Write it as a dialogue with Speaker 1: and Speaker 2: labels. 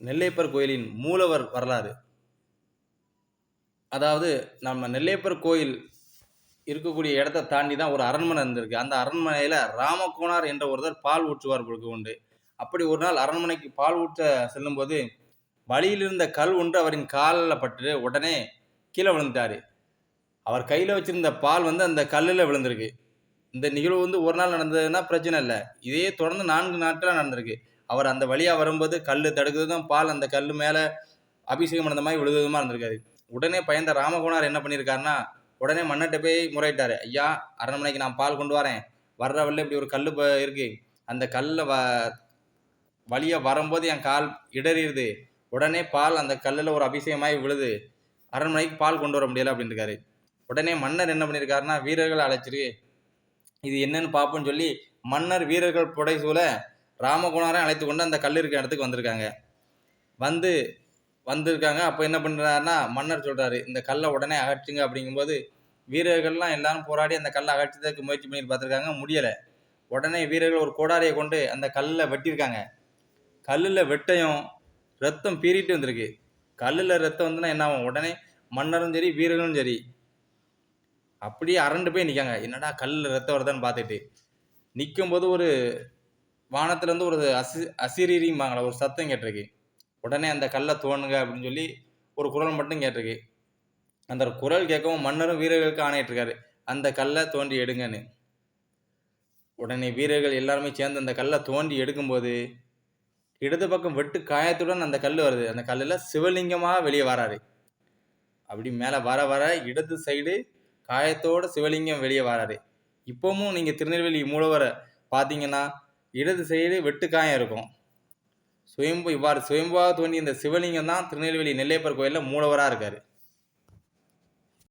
Speaker 1: நெல்லையப்பர் கோயிலின் மூலவர் வரலாறு. அதாவது நம்ம நெல்லையப்பர் கோயில் இருக்கக்கூடிய இடத்த தாண்டி தான் ஒரு அரண்மனை இருந்திருக்கு. அந்த அரண்மனையில் ராமகோணார் என்ற ஒருத்தர் பால் ஊற்றுவார் பொழுது உண்டு. அப்படி ஒரு நாள் அரண்மனைக்கு பால் ஊற்ற செல்லும்போது வழியில் இருந்த கல் ஒன்று அவரின் காலில் பட்டு உடனே கீழே விழுந்துட்டாரு. அவர் கையில் வச்சிருந்த பால் வந்து அந்த கல்லில் விழுந்திருக்கு. இந்த நிகழ்வு வந்து ஒரு நாள் நடந்ததுன்னா பிரச்சனை இல்லை. இதே தொடர்ந்து நான்கு நாட்களாக நடந்திருக்கு. அவர் அந்த வழியாக வரும்போது கல் தடுக்கிறதும் பால் அந்த கல் மேலே அபிஷேகம் நடந்த மாதிரி விழுதுமா இருந்திருக்காரு உடனே பயந்த ராமகோணார் என்ன பண்ணியிருக்காருன்னா உடனே மன்னர்கிட்ட போய் முறையிட்டார். ஐயா அரண்மனைக்கு நான் பால் கொண்டு வரேன். வர்ற வழியில் இப்படி ஒரு கல் இருக்கு. அந்த கல்லில் வ வழியாக வரும்போது என் கால் இடறிடுது. உடனே பால் அந்த கல்லில் ஒரு அபிஷேகமாகி விழுது. அரண்மனைக்கு பால் கொண்டு வர முடியல அப்படின்னு இருக்காரு உடனே மன்னர் என்ன பண்ணியிருக்காருன்னா வீரர்களை அழைச்சிரு இது என்னன்னு பார்ப்போம்னு சொல்லி மன்னர் வீரர்கள் புடைசூலை ராமகுமாரை அழைத்து கொண்டு அந்த கல் இருக்க இடத்துக்கு வந்திருக்காங்க. வந்து வந்திருக்காங்க. அப்போ என்ன பண்ணுறாருன்னா மன்னர் சொல்கிறாரு இந்த கல்லை உடனே அகற்றுங்க அப்படிங்கும்போது வீரர்கள்லாம் எல்லாரும் போராடி அந்த கல்லை அகற்றுறதுக்கு முயற்சி பண்ணி பார்த்துருக்காங்க. முடியலை. உடனே வீரர்கள் ஒரு கோடாரியை கொண்டு அந்த கல்லில் வெட்டியிருக்காங்க. கல்லில் வெட்டையும் ரத்தம் பீறிட்டு வந்திருக்கு. கல்லில் ரத்தம் வந்துன்னா என்ன ஆகும்? உடனே மன்னரும் சரி வீரர்களும் சரி அப்படியே அரண்டு போய் நிற்காங்க. என்னடா கல்லில் ரத்தம் வருதான்னு பார்த்துட்டு நிற்கும்போது ஒரு வானத்துலேருந்து ஒரு அசி அசிரீரிம்பாங்களா ஒரு சத்தம் கேட்டிருக்கு. உடனே அந்த கல்லை தோணுங்க அப்படின்னு சொல்லி ஒரு குரல் மட்டும் கேட்டிருக்கு. அந்த குரல் கேட்கவும் மன்னரும் வீரர்களுக்கு ஆணையிட்டிருக்காரு. அந்த கல்லை தோண்டி எடுங்கன்னு. உடனே வீரர்கள் எல்லாருமே சேர்ந்து அந்த கல்லை தோண்டி எடுக்கும்போது இடது பக்கம் வெட்டு காயத்துடன் அந்த கல் வருது. அந்த கல்லில் சிவலிங்கமாக வெளியே வராரு. அப்படி மேலே வர வர இடது சைடு காயத்தோட சிவலிங்கம் வெளியே வராரு. இப்போவும் நீங்கள் திருநெல்வேலி மூலவரை பார்த்தீங்கன்னா இடது சைடு வெட்டுக்காயம் இருக்கும். சுயம்பு இவ்வாறு சுயம்பாக தோண்டி இந்த சிவலிங்கம் தான் திருநெல்வேலி நெல்லையப்பர் கோயிலில் மூலவராக இருக்கார்.